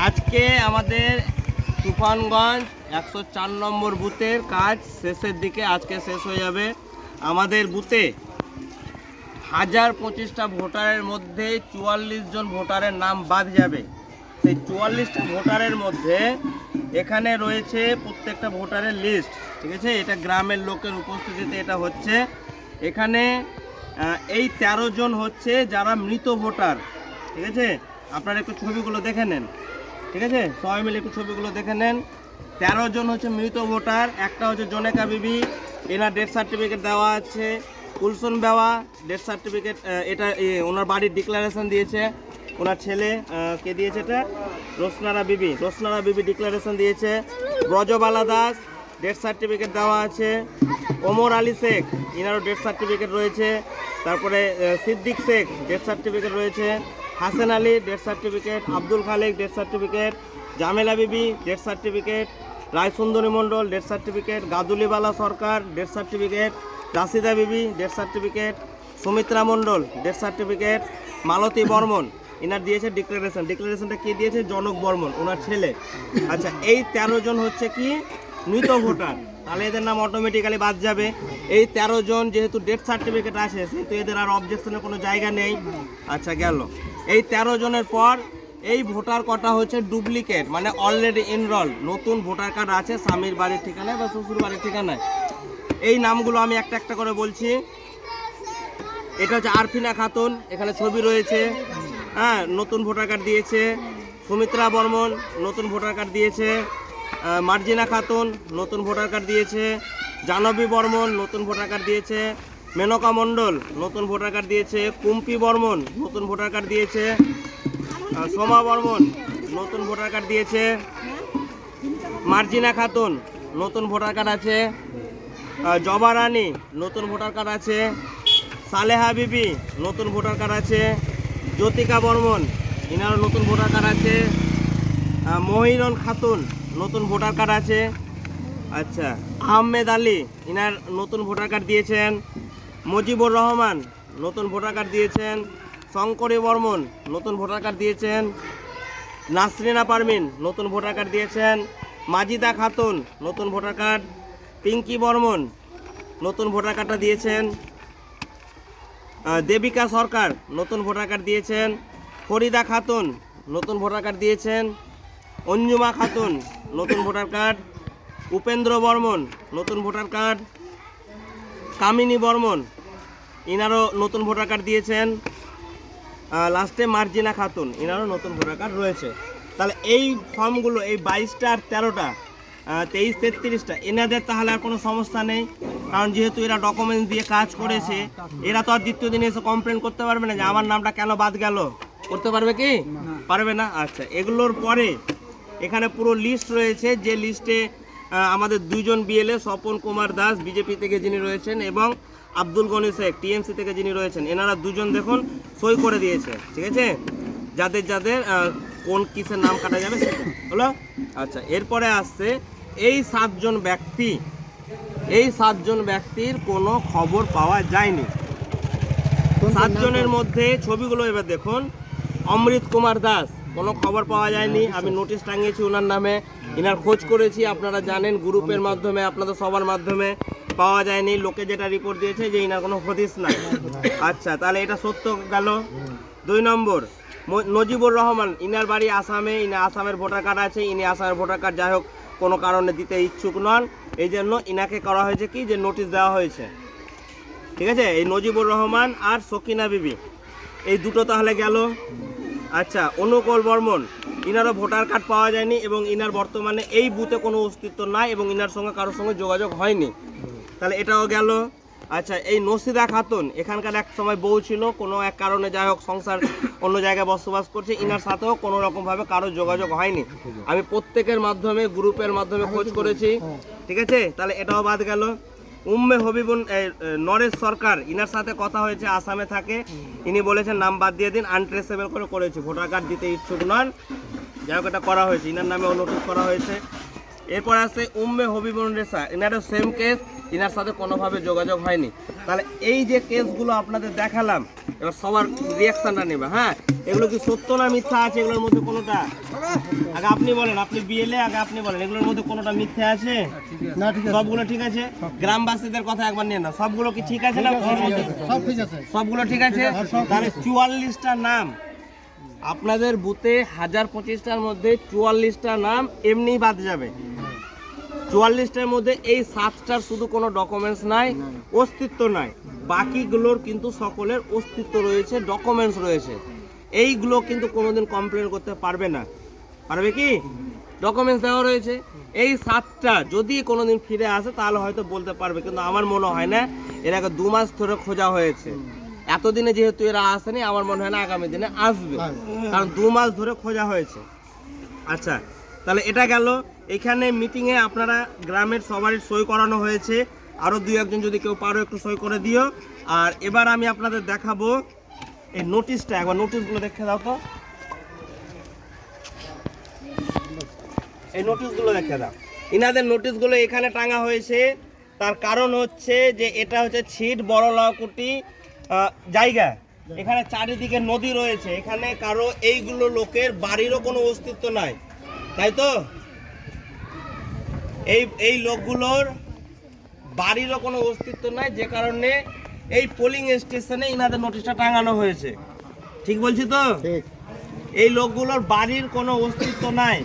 আজকে আমাদের তুফানগঞ্জ একশো চার নম্বর বুথের কাজ শেষের দিকে আজকে শেষ হয়ে যাবে। আমাদের বুথে হাজার পঁচিশটা ভোটারের মধ্যে চুয়াল্লিশ জন ভোটারের নাম বাদ যাবে। সেই চুয়াল্লিশটা ভোটারের মধ্যে এখানে রয়েছে প্রত্যেকটা ভোটারের লিস্ট ঠিক আছে? এটা গ্রামের লোকের উপস্থিতিতে এটা হচ্ছে। এখানে এই তেরো জন হচ্ছে যারা মৃত ভোটার, ঠিক আছে? আপনারা একটু ছবিগুলো দেখে নেন। ঠিক আছে? সবাই মিলে একটু ছবিগুলো দেখে নেন। তেরো জন হচ্ছে মৃত ভোটার, একটা হচ্ছে জনেকা বিবি, এনার ডেথ সার্টিফিকেট দেওয়া আছে কুলসন বেওয়া ডেথ সার্টিফিকেট এটা ওনার বাড়ির ডিক্লারেশন দিয়েছে। ওনার ছেলে কে দিয়েছে এটা? রোসনারা বিবি রোসনারা বিবি ডিক্লারেশন দিয়েছে। ব্রজবালা দাস ডেথ সার্টিফিকেট দেওয়া আছে। ওমর আলী শেখ, ইনারও ডেথ সার্টিফিকেট রয়েছে। তারপরে সিদ্দিক শেখ ডেথ সার্টিফিকেট রয়েছে। Hasan Ali death certificate Abdul Khalek death certificate Jamela Bibi death certificate Raysundari Mondal death certificate Gadulibala Sarkar death certificate Rashida Bibi death certificate Sumitra Mondal death certificate Malati Barman. Inner দিয়েছে declaration ডিক্লারেশনটা কে দিয়েছে? জনক বর্মন, ওনার ছেলে। আচ্ছা এই তেরো জন হচ্ছে কি? মৃত ভোটার। তাহলে এদের নাম অটোমেটিক্যালি বাদ যাবে। এই তেরো জন যেহেতু ডেথ সার্টিফিকেট আছে সেহেতু এদের আর অবজেকশনের কোনো জায়গা নেই। আচ্ছা গেল। এই তেরো জনের পর এই ভোটার কটা হচ্ছে ডুপ্লিকেট মানে অলরেডি এনরোল নতুন ভোটার কার্ড আছে, স্বামীর বাড়ির ঠিকানায় বা শ্বশুর বাড়ির ঠিকানায়। এই নামগুলো আমি একটা একটা করে বলছি। এটা হচ্ছে আরফিনা খাতুন, এখানে ছবি রয়েছে। হ্যাঁ নতুন ভোটার কার্ড দিয়েছে। সুমিত্রা বর্মন, নতুন ভোটার কার্ড দিয়েছে। মার্জিনা খাতুন, নতুন ভোটার কার্ড দিয়েছে। জাহ্নবী বর্মন, নতুন ভোটার কার্ড দিয়েছে। মেনকা মণ্ডল, নতুন ভোটার কার্ড দিয়েছে কুম্পি বর্মন, নতুন ভোটার কার্ড দিয়েছে সোমা বর্মন, নতুন ভোটার কার্ড দিয়েছে মার্জিনা খাতুন, নতুন ভোটার কার্ড আছে জবা রানী, নতুন ভোটার কার্ড আছে, সালেহা বিবি, নতুন ভোটার কার্ড আছে, জ্যোতিকা বর্মন, ইনারও নতুন ভোটার কার্ড আছে মহিরন খাতুন, নতুন ভোটার কার্ড আছে আচ্ছা আহমেদ আলী, ইনার নতুন ভোটার কার্ড দিয়েছেন মুজিবুর রহমান নতুন ভোটার কার্ড দিয়েছেন। শঙ্করী বর্মন নতুন ভোটার কার্ড দিয়েছেন। নাসরিনা পারমিন নতুন ভোটার কার্ড দিয়েছেন। মাজিদা খাতুন নতুন ভোটার কার্ড। পিঙ্কি বর্মন নতুন ভোটার কার্ডটা দিয়েছেন। দেবিকা সরকার নতুন ভোটার কার্ড দিয়েছেন। ফরিদা খাতুন নতুন ভোটার কার্ড দিয়েছেন। অঞ্জুমা খাতুন নতুন ভোটার কার্ড। উপেন্দ্র বর্মন নতুন ভোটার কার্ড। কামিনী বর্মন। ইনারও নতুন ভোটার কার্ড দিয়েছেন। লাস্টে মার্জিনা খাতুন ইনারও নতুন ভোটার কার্ড রয়েছে। তাহলে এই ফর্মগুলো এই বাইশটা আর তেরোটা তেইশ তেত্রিশটা এনাদের তাহলে আর কোনো সমস্যা নেই। কারণ যেহেতু এরা ডকুমেন্টস দিয়ে কাজ করেছে এরা তো আর দ্বিতীয় দিনে এসে কমপ্লেন করতে পারবে না যে আমার নামটা কেন বাদ গেল। করতে পারবে কি? পারবে না? আচ্ছা এগুলোর পরে এখানে পুরো লিস্ট রয়েছে যে লিস্টে আমাদের দুইজন বিএলএ স্বপন কুমার দাস বিজেপি থেকে যিনি রয়েছেন এবং আব্দুল গনি শেখ টিএমসি থেকে যিনি রয়েছেন। এনারা দুজন দেখুন সই করে দিয়েছে ঠিক আছে? যাদের যাদের কোন কিসের নাম কাটা যাবে সেটা হলো আচ্ছা এরপরে আসছে এই সাতজন ব্যক্তি। এই সাতজন ব্যক্তির কোনো খবর পাওয়া যায়নি। সাতজনের মধ্যে ছবিগুলো এবার দেখুন। অমৃত কুমার দাস কোনো খবর পাওয়া যায়নি। আমি নোটিশ টাঙিয়েছি ওনার নামে। ইনার খোঁজ করেছি, আপনারা জানেন, গ্রুপের মাধ্যমে, আপনাদের সবার মাধ্যমে পাওয়া যায়নি। লোকে যেটা রিপোর্ট দিয়েছে যে ইনার কোনো হদিস নাই। আচ্ছা তাহলে এটা সত্য গেল। দুই নম্বর নজিবুর রহমান, ইনার বাড়ি আসামে, ইনি, আসামের ভোটার কার্ড আছে, ইনি আসামের ভোটার কার্ড যাই হোক, কোনো কারণে দিতে ইচ্ছুক নন। এই জন্য ইনাকে করা হয়েছে কি? যে নোটিশ দেওয়া হয়েছে। ঠিক আছে? এই নজিবুর রহমান আর সকিনা বিবি। এই দুটো তাহলে গেল। আচ্ছা অনুকূল বর্মন, ইনারও ভোটার কার্ড পাওয়া যায়নি এবং ইনার বর্তমানে এই বুথে কোনো অস্তিত্ব নাই এবং ইনার সঙ্গে কারোর সঙ্গে যোগাযোগ হয়নি। তাহলে এটাও গেল। আচ্ছা এই নসিদা খাতুন, এখানকার এক সময় বউ ছিল, কোনো এক কারণে যাই হোক সংসার অন্য জায়গায় বসবাস করছে, ইনার সাথেও কোনো রকমভাবে কারও যোগাযোগ হয়নি। আমি প্রত্যেকের মাধ্যমে, গ্রুপের মাধ্যমে খোঁজ করেছি। ঠিক আছে? তাহলে এটাও বাদ গেল। উম্মে হবিবুন নরেশ সরকার, ইনার সাথে কথা হয়েছে, আসামে থাকে। ইনি বলেছেন, নাম বাদ দিয়ে দিন আনট্রেসেবল করে করেছি। ভোটার কার্ড দিতে ইচ্ছুক নন। যাই হোক, এটা করা হয়েছে। ইনার নামে নোটিশ করা হয়েছে। এরপর আছে উম্মে হবিবুন রেসা। ইনারও সেম কেস ইনার সাথে কোনোভাবে যোগাযোগ হয়নি। তাহলে এই যে কেসগুলো আপনাদের দেখালাম, এবার সবার রিয়াকশনটা নেবে। হ্যাঁ? এগুলো কি সত্য না মিথ্যা আছে? এগুলোর মধ্যে কোনোটা? আগে আপনি বলেন আপনি বিএলএ আগে আপনি বলেন এগুলোর মধ্যে কোনোটা মিথ্যে আছে? না ঠিক আছে। সবগুলো ঠিক আছে? গ্রামবাসীদের কথা একবার নিয়ে না সবগুলো কি ঠিক আছে না সব ঠিক আছে। সবগুলো ঠিক আছে? তাহলে চুয়াল্লিশটা নাম। আপনাদের বুথে হাজার পঁচিশটার মধ্যে চুয়াল্লিশটা নাম এমনিই বাদ যাবে। চুয়াল্লিশটার মধ্যে এই সাতটার শুধু কোনো ডকুমেন্টস নাই অস্তিত্ব নাই। বাকিগুলোর কিন্তু সকলের অস্তিত্ব রয়েছে ডকুমেন্টস রয়েছে। এইগুলো কিন্তু কোনোদিন কমপ্লেন করতে পারবে না। পারবে কি? ডকুমেন্টস দেওয়া রয়েছে। এই সাতটা যদি কোনো দিন ফিরে আসে, তাহলে হয়তো বলতে পারবে, কিন্তু আমার মনে হয় না। এর আগে দু মাস ধরে খোঁজা হয়েছে। এতদিনে যেহেতু এরা আসেনি, আমার মনে হয় না আগামী দিনে আসবে। কারণ দু মাস ধরে খোঁজা হয়েছে। আচ্ছা তাহলে এটা গেল। এখানে মিটিংয়ে আপনারা গ্রামের সবারই সই করানো হয়েছে। আরও দুই একজন যদি কেউ পারো একটু সই করে দিও। আর এবার আমি আপনাদের দেখাবো এই নোটিশটা একবার নোটিশগুলো দেখে দাও তো। এই নোটিশগুলো দেখে দাও। ইনাদের নোটিশগুলো এখানে টাঙা হয়েছে। তার কারণ হচ্ছে যে এটা হচ্ছে ছিট বড় লাকুটি জায়গা। এখানে চারিদিকে নদী রয়েছে। এখানে কারও এইগুলো লোকের বাড়িরও কোনো অস্তিত্ব নাই। তাই তো? এই এই লোকগুলোর বাড়িরও কোনো অস্তিত্ব নাই। যে কারণে এই পোলিং স্টেশনে ইনাদের নোটিশটা টাঙানো হয়েছে। ঠিক বলছি তো? এই লোকগুলোর বাড়ির কোনো অস্তিত্ব নাই।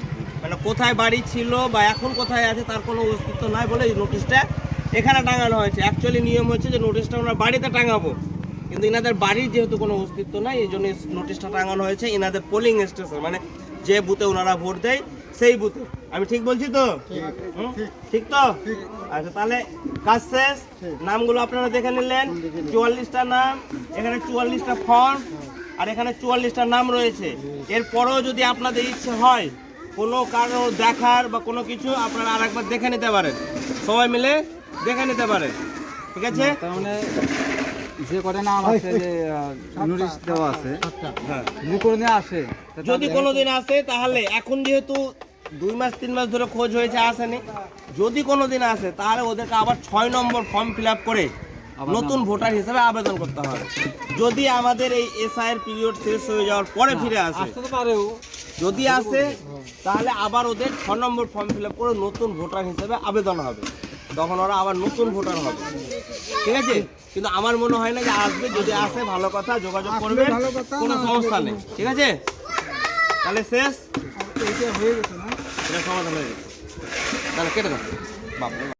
মানে কোথায় বাড়ি ছিল বা এখন কোথায় আছে তার কোনো অস্তিত্ব নাই বলে এই নোটিশটা এখানে টাঙানো হয়েছে। অ্যাকচুয়ালি নিয়ম হচ্ছে যে নোটিশটা আমরা বাড়িতে টাঙাবো। কিন্তু এনাদের বাড়ির যেহেতু কোনো অস্তিত্ব নাই এই জন্য নোটিশটা টাঙানো হয়েছে এনাদের পোলিং স্টেশন মানে যে বুথে ওনারা ভোট দেয় সেই বুথে। আমি ঠিক বলছি তো? ঠিক। তো? আচ্ছা তাহলে কাজ শেষ। নামগুলো আপনারা দেখে নিলেন। চুয়াল্লিশটা নাম এখানে চুয়াল্লিশটা ফর্ম আর এখানে চুয়াল্লিশটা নাম রয়েছে। এরপরেও যদি আপনাদের ইচ্ছে হয় কোনো কারও দেখার বা কোনো কিছু আপনারা আরেকবার দেখে নিতে পারেন। সবাই মিলে দেখে নিতে পারেন। ঠিক আছে? মানে যে কটা নাম আছে যে নোটিশ দেওয়া আছে হ্যাঁ। যদি কোনো দিন আসে যদি কোনোদিন আসে তাহলে এখন যেহেতু দুই মাস তিন মাস ধরে খোঁজ হয়েছে আসেনি যদি কোনোদিন আসে তাহলে ওদেরকে আবার ছয় নম্বর ফর্ম ফিল আপ করে নতুন ভোটার হিসেবে আবেদন করতে হবে। যদি আমাদের এই এসআই এর পিরিয়ড শেষ হয়ে যাওয়ার পরে ফিরে আসে আসতে তো পারেও যদি আসে তাহলে আবার ওদের ছ নম্বর ফর্ম ফিল আপ করে নতুন ভোটার হিসেবে আবেদন হবে। তখন ওরা আবার নতুন ভোটার হবে। ঠিক আছে? কিন্তু আমার মনে হয় না যে আসবে। যদি আসে ভালো কথা যোগাযোগ করবে কোনো সমস্যা নেই। ঠিক আছে? তাহলে শেষ? হয়ে গেছে না? এটা সমাধান হয়ে গেছে। তাহলে কেটে দাও। বাবা